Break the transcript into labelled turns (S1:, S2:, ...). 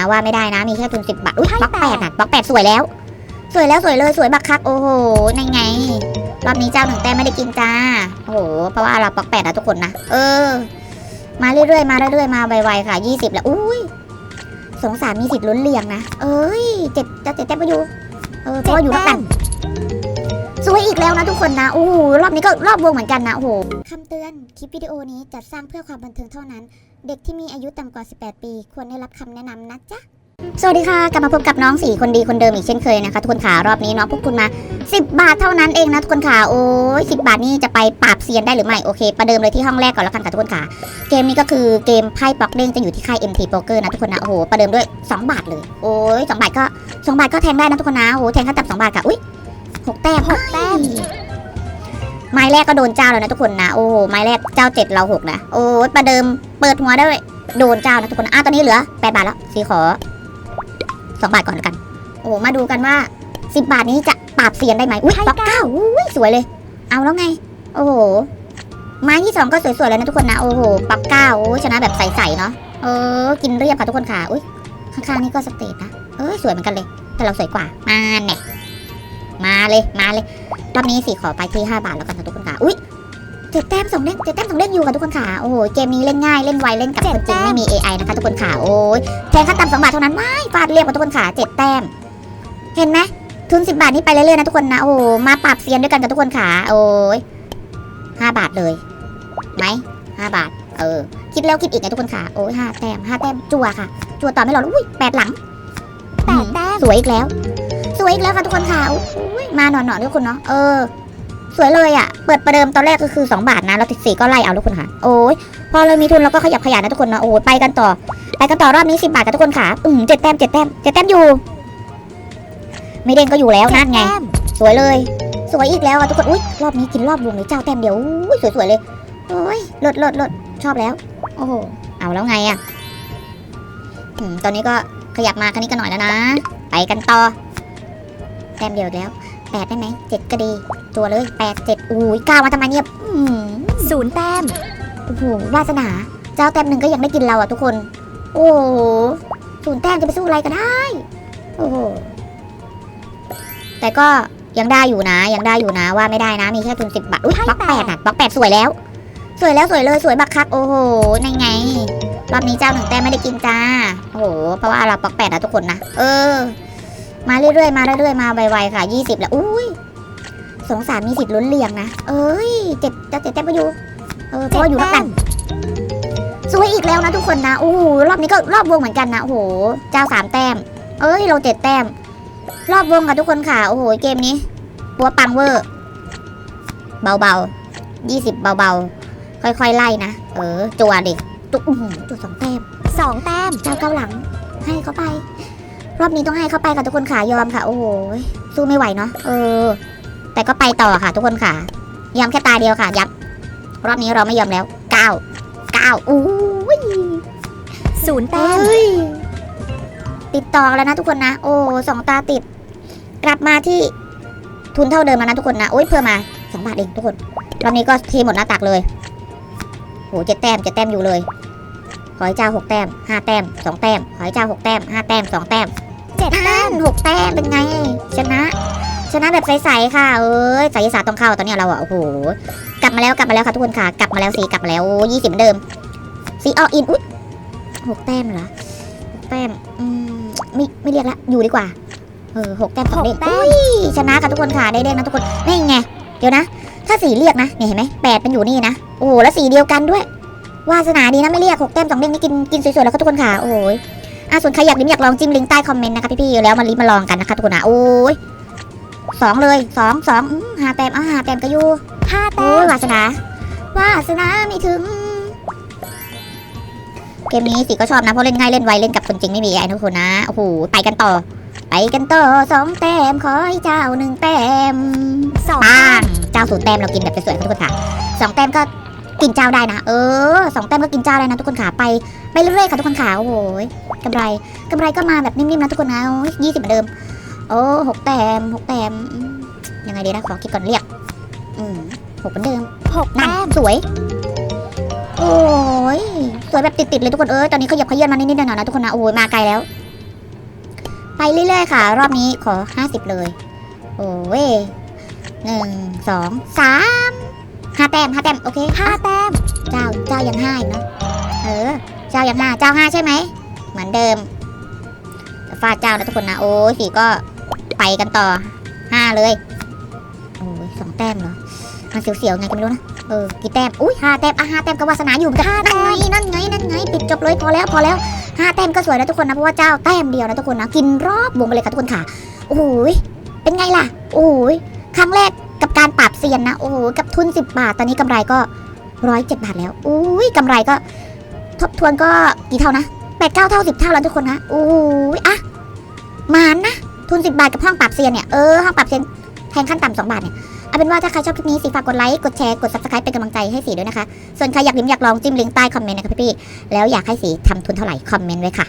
S1: นะว่าไม่ได้นะมีแค่ทุนสิบบาทอุ้ยบล็อกแปดอะบล็อกแปดสวยแล้ว สวยแล้วสวยเลยสวยบักคักโอ้โหนั่นไง รอบนี้เจ้าหนึ่งแต้มไม่ได้กินจ้าโอ้โหเพราะว่าเราบล็อกแปดนะทุกคนนะเออ มาเรื่อยๆมาเรื่อยๆมาไวๆค่ะยี่สิบแล้วอุ้ยสงสารมีสิทธิ์ลุ้นเลียงนะเอ้ยเจ็ดจะเจ็ดแต้มไปอยู่เออเพราะว่าอยู่แล้วกัน สวยอีกแล้วนะทุกคนนะโอ้โหรอบนี้ก็รอบวงเหมือนกันนะโอ้โหคำเตือนคลิปวิดีโอนี้จัดสร้างเพื่อความบันเทิงเท่านั้น เด็กที่มีอายุต่ำกว่า 18 ปี ควรได้รับคำแนะนำนะจ๊ะสวัสดีค่ะ กลับมาพบกับน้องสี่คนดีคนเดิมอีกเช่นเคยนะคะทุกคนขารอบนี้น้องพวกคุณมา 10 บาทเท่านั้นเองนะทุกคนขาโอ้ย10บาทนี่จะไปปราบเซียนได้หรือไม่โอเคประเดิมเลยที่ห้องแรกก่อนแล้วกันค่ะทุกคนขาเกมนี้ก็คือเกมไพ่ปอกเด้งจะอยู่ที่ค่าย MT Poker นะทุกคนนะโอ้โหประเดิมด้วย 2 บาทเลย โอ้ย2บาทก็2บาทก็แทงได้นะทุกคนนะโอ้โหแทงขั้นต่ำ2บาทค่ะอุ้ยห กแต้มหกแต้มไม้แรกก็โดนเจ้าแล้วนะทุกคนนะ โอ้โหไม้แรกเจ้าเจ็ดเราหกนะ โอ้ยประเดิมเปิดหัวได้เลยโดนเจ้านะทุกคนนะอะตอนนี้เหลือแปดบาทแล้วสีขอสองบาทก่อนแล้วกัน โอ้มาดูกันว่าสิบบาทนี้จะปราบเซียนได้ไหมอุ้ยบล็อกเก้าอุ้ยสวยเลย เอาแล้วไง โอ้โหไม้ที่สองก็สวยๆแล้วนะทุกคนนะ โอ้โหบล็อกเก้าโอ้ยชนะแบบใสๆเนาะเออ กินเรียบค่ะทุกคนค่ะ อุ้ยข้างๆนี่ก็สเตทนะ เออสวยเหมือนกันเลย แต่เราสวยกว่า มาเนี่ย มาเลยมาเลยรอบนี้สีขอไปที่ 5 บาทแล้วกันค่ะทุกคนค่ะอุ้ยเจ็ดแต้มสองเด้งเจ็ดแต้มสองเด้งอยู่ค่ะทุกคนค่ะโอ้โหเกมนี้เล่นง่ายเล่นไวเล่นกับคนจริงไม่มี AI นะคะทุกคนค่ะโอ้ยแทงขั้นต่ำสองบาทเท่านั้นไม่ฟาดเรียบค่ะทุกคนค่ะเจ็ดแต้ม เห็นไหมทุนสิบาทนี่ไปเรื่อยๆนะทุกคนนะโอ้โหมาปรับเซียนด้วยกันกับทุกคนค่ะโอ้ยห้าบาทเลยไหมห้าบาท เออ คิดแล้วคิดอีกไงทุกคนค่ะโอ้ยห้าแต้มห้าแต้มจั่วค่ะ จั่วต่อไม่หรออุ้ยแปดหลังแปดแต้มสวยอีกแล้ว สวยอีกแล้วค่ะทุกคนค่ะอุ้ยมาหนอนๆทุกคนเนาะเออ สวยเลยอะ เปิดประเดิมตอนแรกก็คือ 2 บาทนะแล้วสี่ก็ไล่เอาทุกคนค่ะ โอ้ยพอเรามีทุนเราก็ขยับขยายนะทุกคนนะโอ้ยไปกันต่อ ไปกันต่อรอบนี้10บาทกับทุกคนค่ะอืมเจ็ดแต้มเจ็ดแต้มเจ็ดแต้มอยู่ ไม่เด้งก็อยู่แล้วนั่นไง สวยเลย สวยอีกแล้วอะทุกคนอุ้ยรอบนี้กินรอบวงเลยเจ้าแต้มเดียวอุ้ยสวยๆเลยโอ้ยเลิศเลิศเลิศชอบแล้ว โอ้โหเอาแล้วไงอะอืมตอนนี้ก็ขยับมาคันนี้กันหน่อยแล้วนะ ไปกันต่อ แต้มเดียวอีกแล้วแปดได้ไหมเจ็ดก็ดี ตัวเลยแปดเจ็ดอุ้ยเก้ามาทำไมเนี่ยอืม
S2: ศูนย์แต้ม
S1: โอ้โหวาสนา เจ้าแต้มหนึ่งก็ยังไม่กินเราอะทุกคน โอ้โหศูนย์แต้มจะไปสู้อะไรก็ได้ โอ้โหแต่ก็ยังได้อยู่นะ ยังได้อยู่นะว่าไม่ได้นะ มีแค่ทุนสิบบาทอุ้ยบล็อกแปดอะบล็อกแปดสวยแล้ว สวยแล้วสวยเลยสวยบักคักโอ้โหนั่นไงรอบนี้เจ้าหนึ่งแต้มไม่ได้กินจ้าโอ้โหเพราะว่าเราบล็อกแปดนะทุกคนนะเออ มาเรื่อยๆมาเรื่อยๆมาไวๆค่ะยี่สิบแล้วอุ้ยสงสารมีสิทธิ์ลุ้นเลียงนะ เอ้ยเจ็ดจะเจ็ดแต้มไปอยู่เออพราะว่าอยู่แล้วกันสวยอีกแล้วนะทุกคนนะโอ้โหรอบนี้ก็รอบวงเหมือนกันนะโอ้โหเจ้าสามแต้ม เอ้ยเราเจ็ดแต้ม รอบวงค่ะทุกคนค่ะโอ้โหเกมนี้ปัวปังเวอร์ เบาๆยี่สิบเบาๆ ค่อยๆไล่นะเออจัวดิจุกอื้หือจุดสองแต้ม
S2: สองแต้ม
S1: เจ้าเก้าหลัง ให้เขาไป รอบนี้ต้องให้เขาไปค่ะทุกคนค่ะยอมค่ะ โอ้โหสู้ไม่ไหวเนาะเออ แต่ก็ไปต่อค่ะทุกคนค่ะยอมแค่ตาเดียวค่ะ ยับ รอบนี้เราไม่ยอมแล้วเก้าเก้าอู้ย
S2: ศูนย์แต้ม
S1: เฮ้ยติดต่อแล้วนะทุกคนนะ โอ้สองตาติด กลับมาที่ทุนเท่าเดิมแล้วนะทุกคนนะโอ้ยเพิ่มมาสองบาทเองทุกคนรอบนี้ก็เทหมดหน้าตักเลยโหเจ็ดแต้มเจ็ดแต้มอยู่เลย ขอให้เจ้าหกแต้มห้าแต้มสองแต้มขอให้เจ้าหกแต้มห้าแต้มสองแต้ม
S2: เจ็ดแต้ม
S1: หกแต้มเป็นไง ชนะ ชนะแบบใสๆค่ะ เอ้ยไสยศาสตร์ต้องเข้าตอนเนี้ยเราอะโอ้โห กลับมาแล้วกลับมาแล้วค่ะทุกคนค่ะ กลับมาแล้วสีกลับมาแล้วยี่สิบเหมือนเดิมสีอออิน อุ๊ยหกแต้มเหรอหกแต้ม อืม ไม่ไม่เรียกละ อยู่ดีกว่า เออหกแต้มสองเด้ง
S2: หกแต้ม
S1: อุ้ยชนะค่ะทุกคนค่ะ ได้เด้งนะทุกคนนี่ไง เดี๋ยวนะ ถ้าสีเรียกนะเนี่ยเห็นไหมแปดมันอยู่นี่นะ โอ้โหแล้วสีเดียวกันด้วย วาสนาดีนะไม่เรียกหกแต้มสองเด้งนี่กินกินสวยๆแล้วค่ะทุกคนค่ะ โอ้ย อะส่วนใครอยากลิ้มอยากลองจิ้มลิงก์ใต้คอมเมนต์นะคะพี่ๆแล้วมาลิ้มมาลองกันนะคะทุกคนนะโอ้ยสองเลยสองสองอืมห้าแต้มอะห้าแต้มก็อยู่
S2: ห้า
S1: โอ้
S2: แต้ม
S1: ยวาสนาวาสนาไม่ถึง เกมนี้สิก็ชอบนะเพราะเล่นง่ายเล่นไวเล่นกับคนจริงไม่มีไอ้ทุกคนนะโอ้โหไปกันต่อ ไปกันต่อสองแต้มขอให้เจ้าหนึ่งแต้ม
S2: สอง
S1: ปั
S2: แต้
S1: ง
S2: ม
S1: เจ้าศูนย์แต้มเรากินแบบสวยๆค่ะทุกคนค่ะสองแต้มก็ กินเจ้าได้นะ เออสองแต้มก็กินเจ้าได้นะทุกคนค่ะไปไปเรื่อยๆค่ะทุกคนค่ะโอ้โหกำไรกำไรก็มาแบบนิ่มๆนะทุกคนนะยี่สิบเหมือนเดิม โอ้หกแต้มหกแต้มอืมยังไงดีนะขอคิดก่อนเรียกอืมหกเหมือนเดิม
S2: หก
S1: นั่น
S2: แต้ม
S1: สวย โอ้ยสวยแบบติดๆเลยทุกคนเอ้ยตอนนี้ขยับขยื่นมานิดๆหน่อยๆนะทุกคนนะโอ้ยมาไกลแล้ว ไปเรื่อยๆค่ะ รอบนี้ขอ50เลย โอ้ยหนึ่งสองสาม ห้าแต้มห้าแต้มโอเค
S2: ห้าแต้ม
S1: เจ้าเจ้ายังห้าอีกเนาะเออ เจ้ายังห้าเจ้าห้าใช่ไหม เหมือนเดิมจะฟาดเจ้านะทุกคนนะ โอ้ยสี่ก็ไปกันต่อห้าเลย โอ้ยสองแต้มเหรอมันเสียวๆไงก็ไม่รู้นะ เออ กี่แต้ม อุ้ยห้าแต้ม อะห้าแต้มก็วาสนาอยู่นกันนั่นไงนั่นไง นั่นไง ปิดจบเลยพอแล้ว พอแล้วห้าแต้มก็สวยนะทุกคนนะ เพราะว่าเจ้าแต้มเดียวนะทุกคนนะ กินรอบวงไปเลยค่ะทุกคนค่ะ โอ้ยเป็นไงล่ะ โอ้ยครั้งแรก กับการปราบเซียนนะ โอ้โห กับทุน 10 บาท ตอนนี้กำไรก็ร้อยเจ็ดบาทแล้ว อุ้ยกำไรก็ ทบทวนก็กี่เท่านะแปดเก้าเท่าสิบเท่าแล้วทุกคนนะโอ้ยอะมานนะ ทุน 10 บาทกับห้องปราบเซียนเนี่ย เออ ห้องปราบเซียนแทงขั้นต่ำสองบาทเนี่ย เอาเป็นว่าถ้าใครชอบคลิปนี้สีฝากกดไลค์ กดแชร์ กด subscribe เป็นกำลังใจให้สีด้วยนะคะ ส่วนใครอยากลิ้มอยากลองจิ้มลิงก์ใต้คอมเมนต์นะคะพี่ๆแล้วอยากให้สีทำทุนเท่าไหร่คอมเมนต์ไว้ค่ะ